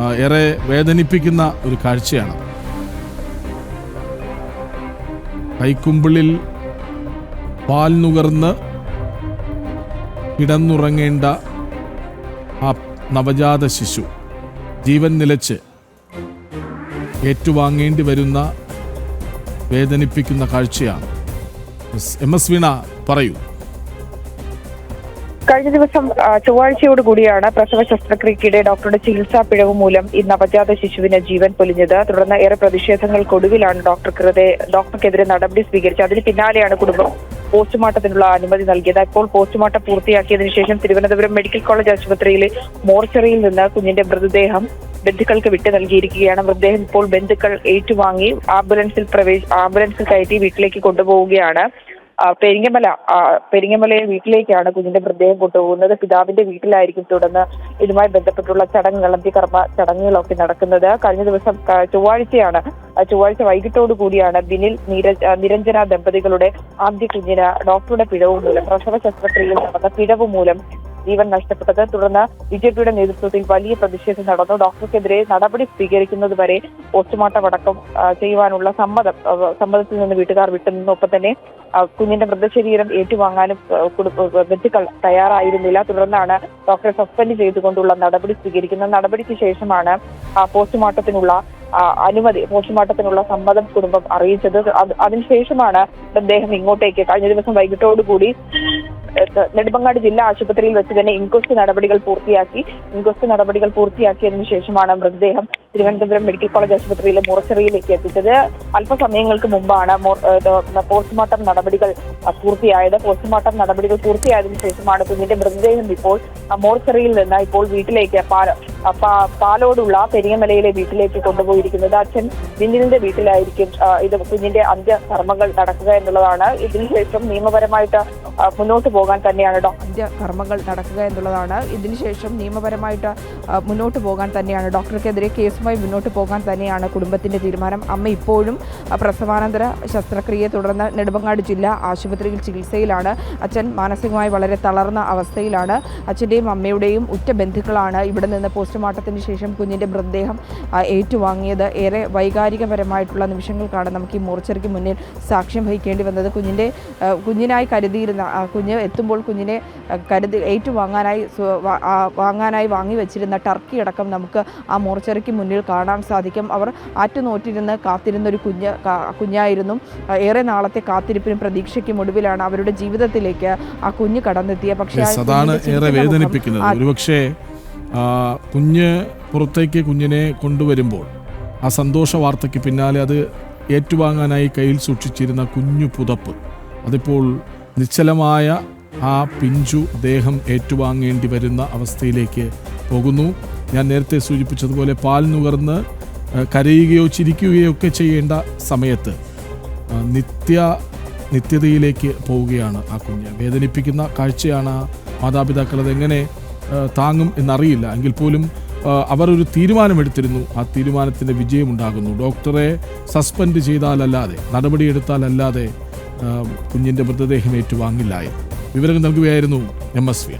ഏറെ വേദനിപ്പിക്കുന്ന ഒരു കാഴ്ചയാണ്. കൈക്കുമ്പിളിൽ പാൽ നുകർന്ന് കിടന്നുറങ്ങേണ്ട ആ നവജാത ശിശു ജീവൻ നിലച്ച് ഏറ്റുവാങ്ങേണ്ടി വരുന്ന വേദനിപ്പിക്കുന്ന കാഴ്ചയാണ്. എം എസ് വീണ പറയൂ. കഴിഞ്ഞ ദിവസം ആ, ചൊവ്വാഴ്ചയോട് കൂടിയാണ് പ്രസവ ശസ്ത്രക്രിയക്കിടെ ഡോക്ടറുടെ ചികിത്സാ പിഴവ് മൂലം ഈ നവജാത ശിശുവിന് ജീവൻ പൊലിഞ്ഞത്. തുടർന്ന് ഏറെ പ്രതിഷേധങ്ങൾക്കൊടുവിലാണ് ഡോക്ടർക്കെതിരെ ഡോക്ടർക്കെതിരെ നടപടി സ്വീകരിച്ചത്. അതിന് പിന്നാലെയാണ് കുടുംബം പോസ്റ്റ്മോർട്ടത്തിനുള്ള അനുമതി നൽകിയത്. ഇപ്പോൾ പോസ്റ്റ്മോർട്ടം പൂർത്തിയാക്കിയതിനു ശേഷം തിരുവനന്തപുരം മെഡിക്കൽ കോളേജ് ആശുപത്രിയിലെ മോർച്ചറിയിൽ നിന്ന് കുഞ്ഞിന്റെ മൃതദേഹം ബന്ധുക്കൾക്ക് വിട്ടു നൽകിയിരിക്കുകയാണ്. മൃതദേഹം ഇപ്പോൾ ബന്ധുക്കൾ ഏറ്റുവാങ്ങി ആംബുലൻസിൽ പ്രവേശ ആംബുലൻസിൽ കയറ്റി വീട്ടിലേക്ക് കൊണ്ടുപോവുകയാണ്. പെരിങ്ങമല പെരിങ്ങമലയെ വീട്ടിലേക്കാണ് കുഞ്ഞിന്റെ മൃതദേഹം കൊണ്ടുപോകുന്നത്. പിതാവിന്റെ വീട്ടിലായിരിക്കും തുടർന്ന് ഇതുമായി ബന്ധപ്പെട്ടുള്ള ചടങ്ങുകൾ അന്ത്യകർമ്മ ചടങ്ങുകളൊക്കെ നടക്കുന്നത്. കഴിഞ്ഞ ദിവസം ചൊവ്വാഴ്ചയാണ് ചൊവ്വാഴ്ച വൈകിട്ടോടു കൂടിയാണ് ബിനിൽ നിരഞ്ജന ദമ്പതികളുടെ ആദ്യ കുഞ്ഞിന് ഡോക്ടറുടെ പിഴവ് മൂലം പ്രസവ ശസ്ത്രക്രിയയിൽ നടന്ന പിഴവ് മൂലം ജീവൻ നഷ്ടപ്പെട്ടത്. തുടർന്ന് ബി ജെ പിയുടെ നേതൃത്വത്തിൽ വലിയ പ്രതിഷേധം നടന്നു. ഡോക്ടർക്കെതിരെ നടപടി സ്വീകരിക്കുന്നത് വരെ പോസ്റ്റ്മോർട്ടം ചെയ്യുവാനുള്ള സമ്മതം സമ്മതത്തിൽ നിന്ന് വീട്ടുകാർ വിട്ടുനിന്നു. ഒപ്പം തന്നെ കുഞ്ഞിന്റെ മൃതശരീരം ഏറ്റുവാങ്ങാനും ബന്ധുക്കൾ തയ്യാറായിരുന്നില്ല. തുടർന്നാണ് ഡോക്ടറെ സസ്പെൻഡ് ചെയ്തുകൊണ്ടുള്ള നടപടി സ്വീകരിക്കുന്ന നടപടിക്ക് ശേഷമാണ് പോസ്റ്റ്മോർട്ടത്തിനുള്ള അനുമതി പോസ്റ്റ്മോർട്ടത്തിനുള്ള സമ്മതം കുടുംബം അറിയിച്ചത്. അത് അതിനുശേഷമാണ് മൃതദേഹം ഇങ്ങോട്ടേക്ക് കഴിഞ്ഞ ദിവസം വൈകിട്ടോടുകൂടി നെടുമങ്ങാട് ജില്ലാ ആശുപത്രിയിൽ വെച്ച് തന്നെ ഇൻക്വസ്റ്റ് നടപടികൾ പൂർത്തിയാക്കി. ഇൻക്വസ്റ്റ് നടപടികൾ പൂർത്തിയാക്കിയതിനു ശേഷമാണ് മൃതദേഹം തിരുവനന്തപുരം മെഡിക്കൽ കോളേജ് ആശുപത്രിയിലെ മോർച്ചറിയിലേക്ക് എത്തിച്ചത്. അല്പസമയങ്ങൾക്ക് മുമ്പാണ് പോസ്റ്റ്മോർട്ടം നടപടികൾ പൂർത്തിയായത്. പോസ്റ്റ്മോർട്ടം നടപടികൾ പൂർത്തിയായതിനു ശേഷമാണ് കുഞ്ഞിന്റെ മൃതദേഹം ഇപ്പോൾ മോർച്ചറിയിൽ നിന്ന് ഇപ്പോൾ വീട്ടിലേക്ക് പാലോടുള്ള പെരിയമലയിലെ വീട്ടിലേക്ക് കൊണ്ടുപോയിരിക്കുന്നത്. അച്ഛൻ ബിന്നിലിന്റെ വീട്ടിലായിരിക്കും ഇത് കുഞ്ഞിന്റെ അന്ത്യ കർമ്മങ്ങൾ നടക്കുക എന്നുള്ളതാണ്. ഇതിനുശേഷം നിയമപരമായിട്ട് മുന്നോട്ട് മുന്നോട്ട് പോകാൻ തന്നെയാണ് ഡോക്ടർ കർമ്മങ്ങൾ നടക്കുക എന്നുള്ളതാണ്. ഇതിനുശേഷം നിയമപരമായിട്ട് മുന്നോട്ട് പോകാൻ തന്നെയാണ്. ഡോക്ടർക്കെതിരെ കേസുമായി മുന്നോട്ട് പോകാൻ തന്നെയാണ് കുടുംബത്തിന്റെ തീരുമാനം. അമ്മ ഇപ്പോഴും പ്രസവാനന്തര ശസ്ത്രക്രിയയെ തുടർന്ന് നെടുമങ്ങാട് ജില്ലാ ആശുപത്രിയിൽ ചികിത്സയിലാണ്. അച്ഛൻ മാനസികമായി വളരെ തളർന്ന അവസ്ഥയിലാണ്. അച്ഛന്റെയും അമ്മയുടെയും ഉറ്റ ബന്ധുക്കളാണ് ഇവിടെ നിന്ന് പോസ്റ്റ്മോർട്ടത്തിന് ശേഷം കുഞ്ഞിന്റെ മൃതദേഹം ഏറ്റുവാങ്ങിയത്. ഏറെ വൈകാരികപരമായിട്ടുള്ള നിമിഷങ്ങൾക്കാണ് നമുക്ക് ഈ മോർച്ചറിക്ക് മുന്നിൽ സാക്ഷ്യം വഹിക്കേണ്ടി വന്നത്. കുഞ്ഞിന്റെ കുഞ്ഞിനായി കരുതിയിരുന്ന കുഞ്ഞ് എത്തുമ്പോൾ കുഞ്ഞിനെ കരുതി ഏറ്റുവാങ്ങാനായി വാങ്ങാനായി വാങ്ങാനായി വാങ്ങി വെച്ചിരുന്ന ടർക്കി അടക്കം നമുക്ക് ആ മോർച്ചറിക്ക് മുന്നിൽ കാണാൻ സാധിക്കും. അവർ ആറ്റുനോറ്റിരുന്ന് കാത്തിരുന്ന ഒരു കുഞ്ഞ് കുഞ്ഞായിരുന്നു. ഏറെ നാളത്തെ കാത്തിരിപ്പിനും പ്രതീക്ഷയ്ക്കും ഒടുവിലാണ് അവരുടെ ജീവിതത്തിലേക്ക് ആ കുഞ്ഞ് കടന്നെത്തിയ പക്ഷേ അതാണ് ഏറെ വേദനിപ്പിക്കുന്നത്. ഒരുപക്ഷെ കുഞ്ഞ് പുറത്തേക്ക് കുഞ്ഞിനെ കൊണ്ടുവരുമ്പോൾ ആ സന്തോഷ വാർത്തയ്ക്ക് പിന്നാലെ അത് ഏറ്റുവാങ്ങാനായി കയ്യിൽ സൂക്ഷിച്ചിരുന്ന കുഞ്ഞു പുതപ്പ് അതിപ്പോൾ നിശ്ചലമായ ആ പിഞ്ചു ദേഹം ഏറ്റുവാങ്ങേണ്ടി വരുന്ന അവസ്ഥയിലേക്ക് പോകുന്നു. ഞാൻ നേരത്തെ സൂചിപ്പിച്ചതുപോലെ പാൽ നുകർന്ന് കരയുകയോ ചിരിക്കുകയോ ഒക്കെ ചെയ്യേണ്ട സമയത്ത് നിത്യ നിത്യതയിലേക്ക് പോവുകയാണ് ആ കുഞ്ഞ്. വേദനിപ്പിക്കുന്ന കാഴ്ചയാണ് മാതാപിതാക്കൾ അതെങ്ങനെ താങ്ങും എന്നറിയില്ല. എങ്കിൽ പോലും അവർ ഒരു തീരുമാനമെടുത്തിരുന്നു. ആ തീരുമാനത്തിന്റെ വിജയമുണ്ടാകുന്നു. ഡോക്ടറെ സസ്പെൻഡ് ചെയ്താലല്ലാതെ നടപടിയെടുത്താലല്ലാതെ കുഞ്ഞിന്റെ മൃതദേഹം ഏറ്റുവാങ്ങില്ലായിരുന്നു വിവരങ്ങൾ നൽകുകയായിരുന്നു എം എസ് വി